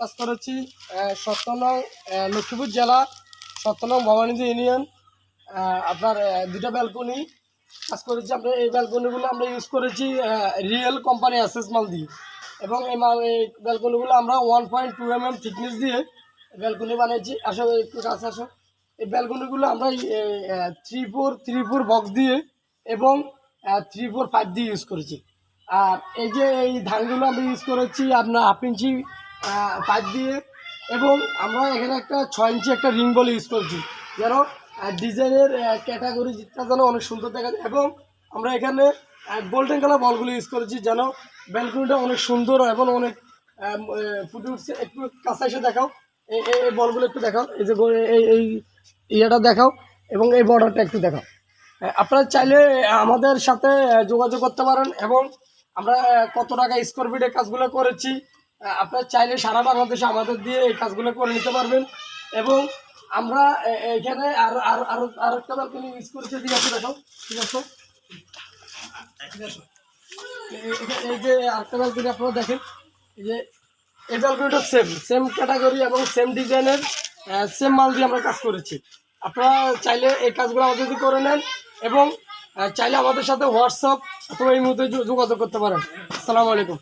কাজ। করেছি লক্ষ্মীপুর জেলা সত্তর নং ভবানীজি ইউনিয়ন। আপনার দুটা ব্যালকনি কাজ করেছি আমরা, এই ব্যালকনিগুলো আমরা ইউজ করেছি রিয়েল কোম্পানি অ্যাসেস মাল দিয়ে। এবং এই মাল এই ব্যালকনিগুলো আমরা one point two M M thickness দিয়ে ব্যালকনি বানিয়েছি। আসো, একটু কাছে আসো। এই ব্যালকনিগুলো আমরা three four three four box দিয়ে এবং থ্রি ফোর ফাইভ দিয়ে ইউজ করেছি। এই যে এই ধানগুলো আমি ইউজ করেছি আপনার হাফ ইঞ্চি পাইপ দিয়ে, এবং আমরা এখানে একটা ছয় ইঞ্চি একটা রিং বল ইউজ করছি। যেন ডিজাইনের ক্যাটাগরি যেন অনেক সুন্দর দেখা যায়, এবং আমরা এখানে গোল্ডেন কালার বলগুলো ইউজ করেছি যেন ব্যালকনিটা অনেক সুন্দর এবং অনেক ফুটে উঠছে। একটু কাছে এসে দেখাও। এই- এই বলগুলো একটু দেখাও। এই যে এই এই ইয়েটা দেখাও, এবং এই বর্ডারটা একটু দেখাও। আপনারা চাইলে আমাদের সাথে যোগাযোগ করতে পারেন, এবং আমরা কত টাকা স্কোয়ার ফিটে কাজগুলো করেছি। আপনারা চাইলে সারা বাংলাদেশে আমাদের দিয়ে এই কাজগুলো করে নিতে পারবেন। এবং আমরা এখানে আরও আরও আরও আরও একটা ব্যালকনি ইউজ করেছি ঠিক আছে দেখো ঠিক আছে? এই- যে আরেকটা ব্যালকনি আপনারা দেখেন, এই যে এই ব্যালকনিটা সেম সেম ক্যাটাগরি এবং সেম ডিজাইনের সেম মাল দিয়ে আমরা কাজ করেছি। আপনারা চাইলে এই কাজগুলো আমাদের যদি করে নেন এবং চাইলে আমাদের সাথে হোয়াটসঅ্যাপ অথবা এই মুহূর্তে যোগাযোগ করতে পারেন। আসসালামু আলাইকুম।